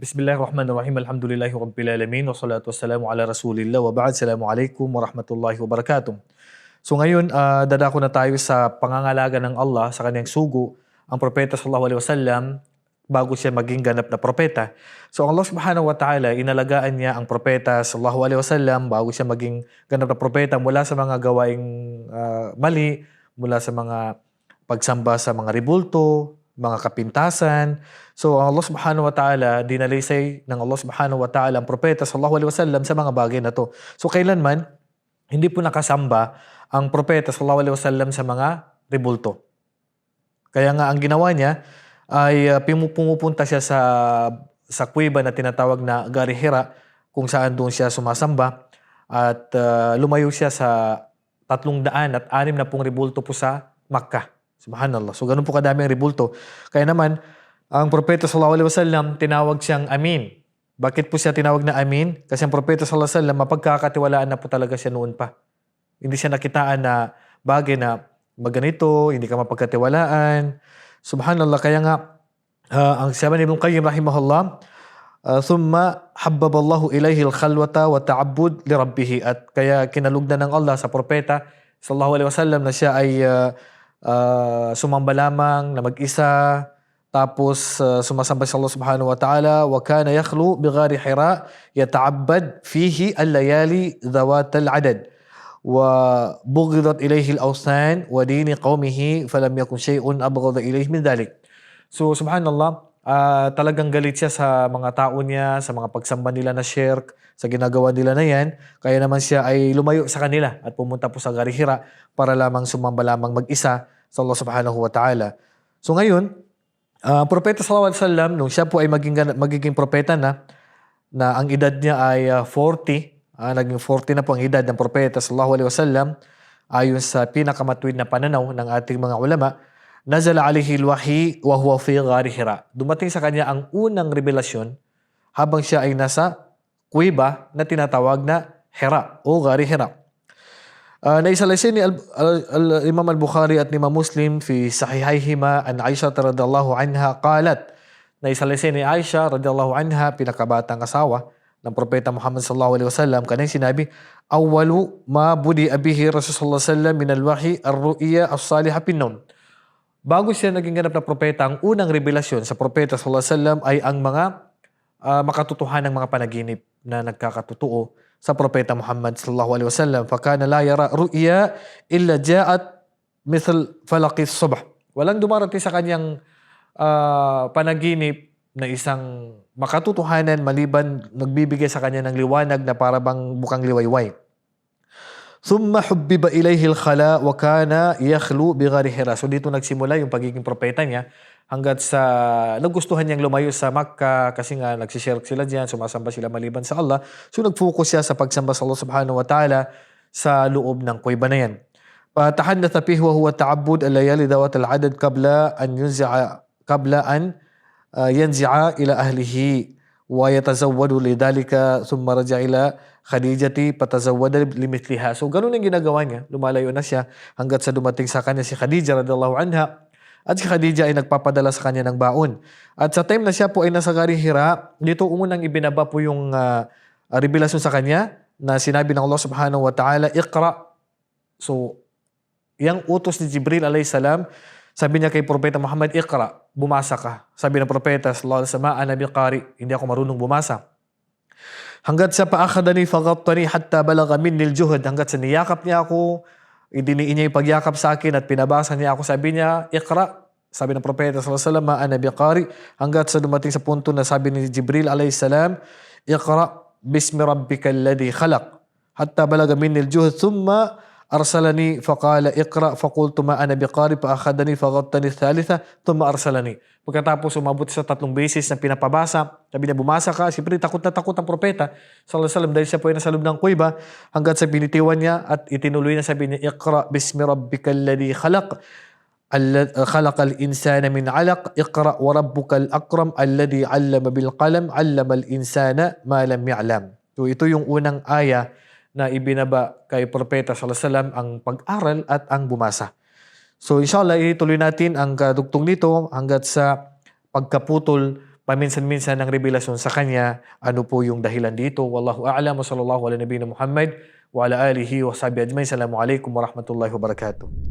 Bismillahirrahmanirrahim. Alhamdulillahi Rabbil Alamin. Wassalatu wassalamu ala Rasulillah. Wa ba'd. Assalamualaikum warahmatullahi wabarakatuh. So ngayon, uh, dadako na tayo sa pangangalaga ng Allah sa kanyang sugo, ang propeta sallallahu alaihi wasallam bago siya maging ganap na propeta. So Allah subhanahu wa ta'ala, inalagaan niya ang propeta sallallahu alaihi wasallam bago siya maging ganap na propeta mula sa mga gawaing uh, mali, mula sa mga pagsamba sa mga ribulto, mga kapintasan. So ang Allah subhanahu wa ta'ala, dinalaysay ng Allah subhanahu wa ta'ala ang propeta sallallahu alaihi wasallam sa mga bagay na to. So kailanman, hindi po nakasamba ang propeta sallallahu alaihi wasallam sa mga ribulto. Kaya nga ang ginawa niya ay uh, pumupunta siya sa sa kuweba na tinatawag na Garihira kung saan doon siya sumasamba at uh, lumayo siya sa tatlong daan at anim na pong ribulto po sa Makkah. Subhanallah. So ganun po kadami ang ribulto. Kaya naman, ang propeta sallallahu alaihi wasallam tinawag siyang Amin. Bakit po siya tinawag na Amin? Kasi ang propeta sallallahu alaihi wasallam mapagkakatiwalaan na po talaga siya noon pa. Hindi siya nakitaan na bagay na maganito, hindi ka mapagkatiwalaan. Subhanallah. Kaya nga, uh, ang sabi ni Ibn Qayyim rahimahullah, uh, thumma habbaballahu ilayhi al-khalwata wa ta'abbud li rabbih at kaya kinalugdan ng Allah sa propeta sallallahu alaihi wasallam na siya ay uh, uh, sumamba lamang na mag-isa tapos uh, sumasamba sa Allah subhanahu wa ta'ala wa kana yakhlu bighari hira yata'abbad fihi al-layali dhawat al-adad وبغضت إليه الأوثان ودين قومه فلم يكن شيء أبغض إليه من ذلك. So subhanallah, uh, talagang galit siya sa mga tao niya, sa mga pagsamba nila na shirk, sa ginagawa nila na yan. Kaya naman siya ay lumayo sa kanila at pumunta po sa Garihira para lamang sumamba lamang mag-isa sa Allah subhanahu wa ta'ala. So ngayon, uh, Propeta sallallahu alaihi wasallam, nung siya po ay maging, magiging propeta na, na ang edad niya ay uh, 40, Uh, naging 40 na po ang edad ng propeta sallallahu alaihi wasallam ayon sa pinakamatuwid na pananaw ng ating mga ulama nazala alihi alwahi wa huwa fi ghari hira. Dumating sa kanya ang unang revelasyon habang siya ay nasa kuweba na tinatawag na Hira o ghari Hira. Uh, naisalaysay ni al, al, Imam al-Bukhari at Imam Muslim fi sahihayhima an Aisha radhiyallahu anha qalat naisalaysay ni Aisha radhiyallahu anha pinakabatang asawa ng Propeta Muhammad sallallahu alaihi wasallam kanang sinabi awwalu ma budi abihi Rasulullah sallallahu alaihi wasallam min al-wahyi ar-ru'ya as-salihah pinnun Bago siya naging ganap na propeta, ang unang revelasyon sa propeta sallallahu alaihi wasallam ay ang mga uh, makatutuhan ng mga panaginip na nagkakatotoo sa propeta Muhammad sallallahu alaihi wasallam. Fakana la yara ru'ya illa ja'at mithl falaqis subh. Walang dumarating sa kanyang uh, panaginip na isang makatutuhanan maliban nagbibigay sa kanya ng liwanag na para bukang liwayway. ثم حبب إليه الخلاء وكان يخلو بغار حراء. So dito nagsimula yung pagiging propeta niya hanggat sa nagustuhan niyang lumayo sa Makkah kasi nga nagsishirk sila diyan, sumasamba sila maliban sa Allah. So nagfocus siya sa pagsamba sa Allah subhanahu wa ta'ala sa loob ng kuweba na yan. فتحدث فيه وهو تعبد الليالي ذوات العدد قبل أن ينزع قبل أن ينزع إلى أهله ويتزود لذلك ثم رجع إلى Khadijati patazawwada limitliha. So ganun ang ginagawa niya. Lumalayo na siya hanggat sa dumating sa kanya si Khadija radallahu anha. At si Khadija ay nagpapadala sa kanya ng baon. At sa time na siya po ay nasa garing Hira, dito unang ibinaba po yung uh, revelasyon sa kanya na sinabi ng Allah subhanahu wa ta'ala, Iqra. So, yung utos ni Jibril alayhi salam, sabi niya kay Propeta Muhammad, Iqra, bumasa ka. Sabi ng Propeta, sallallahu alaihi wasallam, Anabi Qari, hindi ako marunong bumasa. Hanggat sa paakadani faghattani hatta balaga minni al-juhd, hanggat sa niyakap niya ako, idiniin niya yung pagyakap sa akin at pinabasa niya ako, sabi niya, Iqra. Sabi ng Propeta sallallahu alaihi wasallam, ana biqari, hanggat sa dumating sa punto na sabi ni Jibril alayhi salam, Iqra bismi rabbika alladhi khalaq. Hatta balaga minni al-juhd, thumma أرسلني فقال اقرأ فقلت ما أنا بقارئ فأخذني فغطني الثالثة ثم أرسلني. Pagkatapos umabot sa tatlong beses na pinapabasa, sabi niya bumasa ka, siyempre takot na takot ang propeta sallallahu alaihi wasallam dahil siya po ay nasa loob ng kuweba hanggat sa binitiwan niya at itinuloy na sabi niya Iqra bismi rabbikal ladhi khalaq خلق الإنسان من علق اقرأ وربك الأكرم الذي علم بالقلم علم الإنسان ما لم يعلم. So ito yung unang aya na ibinaba kay Propeta Sallallahu ang pag-aral at ang bumasa. So inshallah, ituloy natin ang kadugtong nito hanggat sa pagkaputol paminsan-minsan ng revelasyon sa kanya. Ano po yung dahilan dito? Wallahu a'lam wa sallallahu ala nabiyina Muhammad wa ala alihi wa sahbihi ajma'in. Assalamualaikum warahmatullahi wabarakatuh.